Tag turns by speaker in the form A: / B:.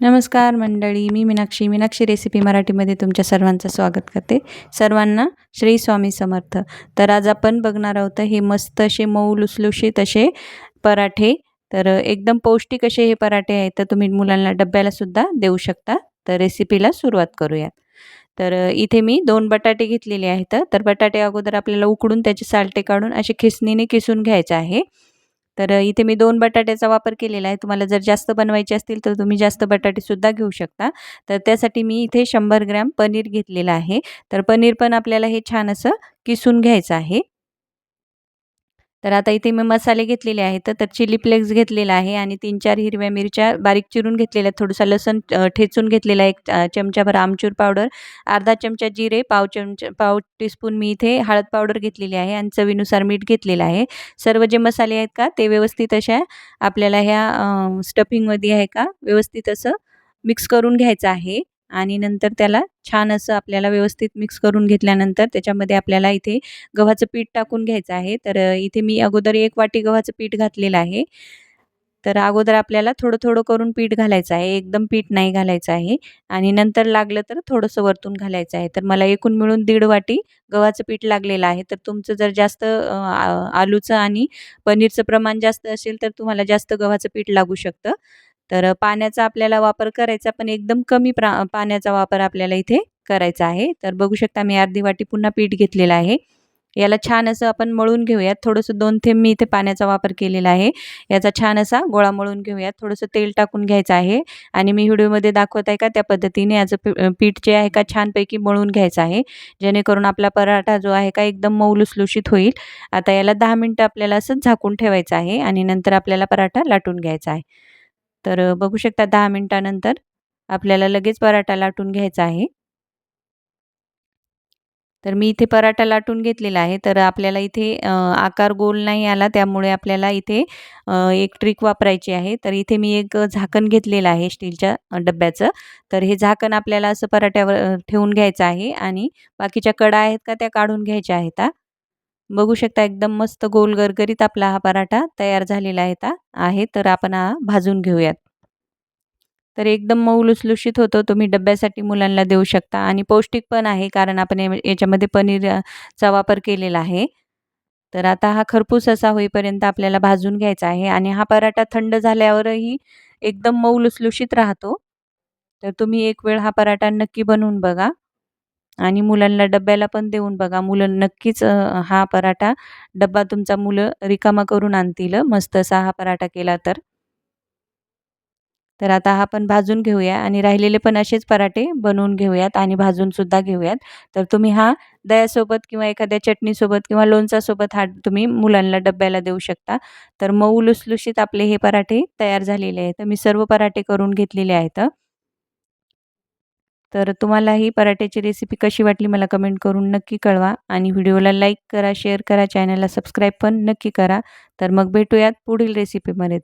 A: नमस्कार मंडळी मी मीनाक्षी. मीनाक्षी रेसिपी मराठीमध्ये तुमच्या सर्वांचं स्वागत करते. सर्वांना श्री स्वामी समर्थ. तर आज आपण बघणार आहोत हे मस्त असे मऊ लुसलुशीत असे पराठे. तर एकदम पौष्टिक असे हे पराठे आहेत तर तुम्ही मुलांना डब्यालासुद्धा देऊ शकता. तर रेसिपीला सुरुवात करूयात. तर इथे मी दोन बटाटे घेतलेले आहेत. तर बटाटे अगोदर आपल्याला उकडून त्याचे सालटे काढून असे खिसणीने किसून घ्यायचं आहे. तर इथे मी दोन बटाट्याचा वापर केलेला आहे. तुम्हाला जर जास्त बनवायचे असतील तर तुम्ही जास्त बटाटेसुद्धा घेऊ शकता. तर त्यासाठी मी इथे शंभर ग्रॅम पनीर घेतलेलं आहे. तर पनीर पण आपल्याला हे छान असं किसून घ्यायचं आहे. तर आता इथे मी मसाले घेतलेले आहेत तर चिली फ्लेक्स घेतलेला आहे आणि तीन चार हिरव्या मिरच्या बारीक चिरून घेतलेल्या थोडंसं लसण ठेचून घेतलेला एक चमचाभर आमचूर पावडर अर्धा चमचा जिरे पाव चमचा पाव टीस्पून मी इथे हळद पावडर घेतलेली आहे आणि चवीनुसार मीठ घेतलेलं आहे. सर्व जे मसाले आहेत का ते व्यवस्थित अशा आपल्याला ह्या स्टफिंगमध्ये आहे का व्यवस्थित असं मिक्स करून घ्यायचं आहे. आणि नंतर त्याला छान असं आपल्याला व्यवस्थित मिक्स करून घेतल्यानंतर त्याच्यामध्ये आपल्याला इथे गव्हाचं पीठ टाकून घ्यायचं आहे. तर इथे मी अगोदर एक वाटी गव्हाचं पीठ घातलेलं आहे. तर अगोदर आपल्याला थोडं थोडं करून पीठ घालायचं आहे. एकदम पीठ नाही घालायचं आहे. आणि नंतर लागलं तर थोडंसं वरतून घालायचं आहे. तर मला एकूण मिळून दीड वाटी गव्हाचं पीठ लागलेलं आहे. तर तुमचं जर जास्त आलूचं आणि पनीरचं प्रमाण जास्त असेल तर तुम्हाला जास्त गव्हाचं पीठ लागू शकतं. तर पाण्याचा आपल्याला वापर करायचा पण एकदम कमी प्रा पाण्याचा वापर आपल्याला इथे करायचा आहे. तर बघू शकता मी अर्धी वाटी पुन्हा पीठ घेतलेलं आहे. याला छान असं आपण मळून घेऊयात. थोडंसं दोन थेंब मी इथे पाण्याचा वापर केलेला आहे. याचा छान असा गोळा मळून घेऊयात. थोडंसं तेल टाकून घ्यायचं आहे. आणि मी व्हिडिओमध्ये दाखवत आहे का? त्या पद्धतीने याचं पीठ जे आहे का छानपैकी मळून घ्यायचं आहे. जेणेकरून आपला पराठा जो आहे का एकदम मऊ लुसलुशीत होईल. आता याला दहा मिनटं आपल्याला असं झाकून ठेवायचं आहे आणि नंतर आपल्याला पराठा लाटून घ्यायचा आहे. तर बघू शकता दहा मिनटानंतर आपल्याला लगेच पराठा लाटून घ्यायचा आहे. तर मी इथे पराठा लाटून घेतलेला आहे. तर आपल्याला इथे आकार गोल नाही आला त्यामुळे आपल्याला इथे एक ट्रिक वापरायची आहे. तर इथे मी एक झाकण घेतलेलं आहे स्टीलच्या डब्याचं. तर हे झाकण आपल्याला असं पराठ्यावर ठेवून घ्यायचं आहे आणि बाकीच्या कडा आहेत का त्या काढून घ्यायच्या आहेत बघू शकता एकदम मस्त गोल गरगरीत आपला हा पराठा तयार झालेला आहे आहे. तर आपण हा भाजून घेऊयात. तर एकदम मऊ लुसलुशीत होतो. तुम्ही डब्यासाठी मुलांना देऊ शकता. आणि पौष्टिक पण आहे कारण आपण याच्यामध्ये पनीरचा वापर केलेला आहे. तर आता हा खरपूस असा होईपर्यंत आपल्याला भाजून घ्यायचा आहे. आणि हा पराठा थंड झाल्यावरही एकदम मऊ लुसलुशीत राहतो. तर तुम्ही एक वेळ हा पराठा नक्की बनवून बघा. आणि मुलांना डब्याला पण देऊन बघा. मुलं नक्कीच हा पराठा डब्बा तुमचा मुलं रिकामा करून आणतील. मस्त असा हा पराठा केला तर. तर आता हा पण भाजून घेऊया आणि राहिलेले पण असेच पराठे बनवून घेऊयात आणि भाजूनसुद्धा घेऊयात. तर तुम्ही हा दह्यासोबत किंवा एखाद्या चटणीसोबत किंवा लोणचासोबत हा तुम्ही मुलांना डब्याला देऊ शकता. तर मऊ लुसलुशीत आपले हे पराठे तयार झालेले आहेत. तर मी सर्व पराठे करून घेतलेले आहेत. तर तुम्हाला ही पराठ्याची रेसिपी कशी वाटली मला कमेंट करून नक्की कळवा आणि व्हिडिओला लाईक करा शेअर करा चॅनलला सबस्क्राईब पण नक्की करा. तर मग भेटूयात पुढील रेसिपीमध्ये